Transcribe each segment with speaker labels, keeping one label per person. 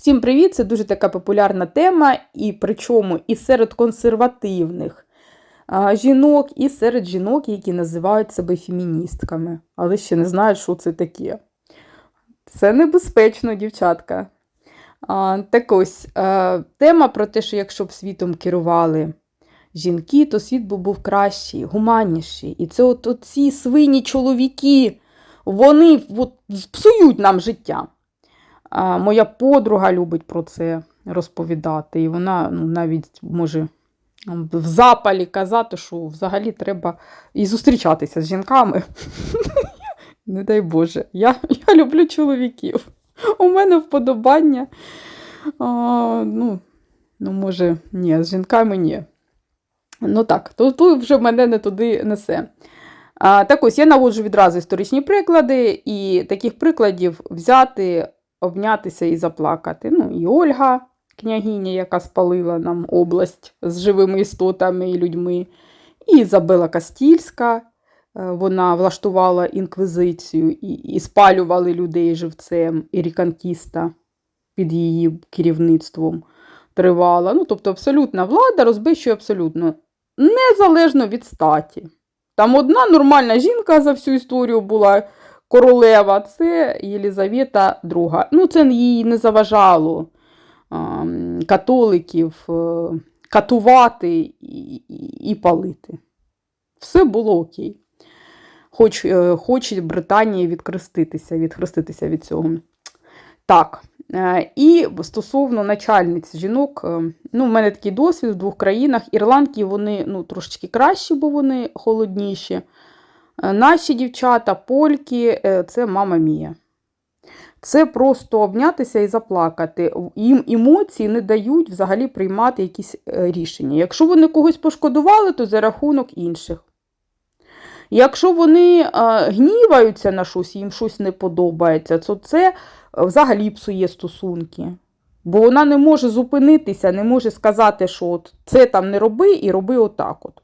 Speaker 1: Всім привіт! Це дуже така популярна тема, і причому і серед консервативних жінок, і серед жінок, які називають себе феміністками, але ще не знають, що це таке. Це небезпечно, дівчатка. Так ось тема про те, що якщо б світом керували жінки, то світ би був кращий, гуманніший. І це от ці свині чоловіки, вони от, псують нам життя. Моя подруга любить про це розповідати, і вона ну, навіть може в запалі казати, що взагалі треба і зустрічатися з жінками. Не дай Боже, я, я люблю чоловіків. У мене вподобання. А, ну, ну, може, ні, з жінками ні. Ну так, то тут вже мене не туди несе. А, так ось я наводжу відразу історичні приклади, і таких прикладів взяти, обнятися і заплакати. Ну, і Ольга, княгиня, яка спалила нам область з живими істотами і людьми, і Ізабела Кастільська. е, Вона влаштувала інквізицію і, і спалювали людей живцем, і Ріканкіста під її керівництвом тривала. Ну, тобто, абсолютна влада розбищує абсолютно незалежно від статі. Там одна нормальна жінка за всю історію була королева, це Єлізавета II. Ну, це їй не заважало католиків е, катувати і, палити. Все було окей. Хоч, е, хоч Британія відхреститися, відхреститися від цього. Так. е, І стосовно начальниць жінок, ну, в мене такий досвід в двох країнах. Ірландки вони ну, трошечки кращі, бо вони холодніші. Е, Наші дівчата, польки, е, це мама Мія. Це просто обнятися і заплакати. Їм емоції не дають взагалі приймати якісь е, рішення. Якщо вони когось пошкодували, то за рахунок інших. Якщо вони гніваються на щось, їм щось не подобається, то це взагалі псує стосунки. Бо вона не може зупинитися, не може сказати, що от це там не роби і роби отак от.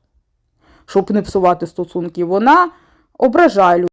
Speaker 1: Щоб не псувати стосунки. Вона ображає людей.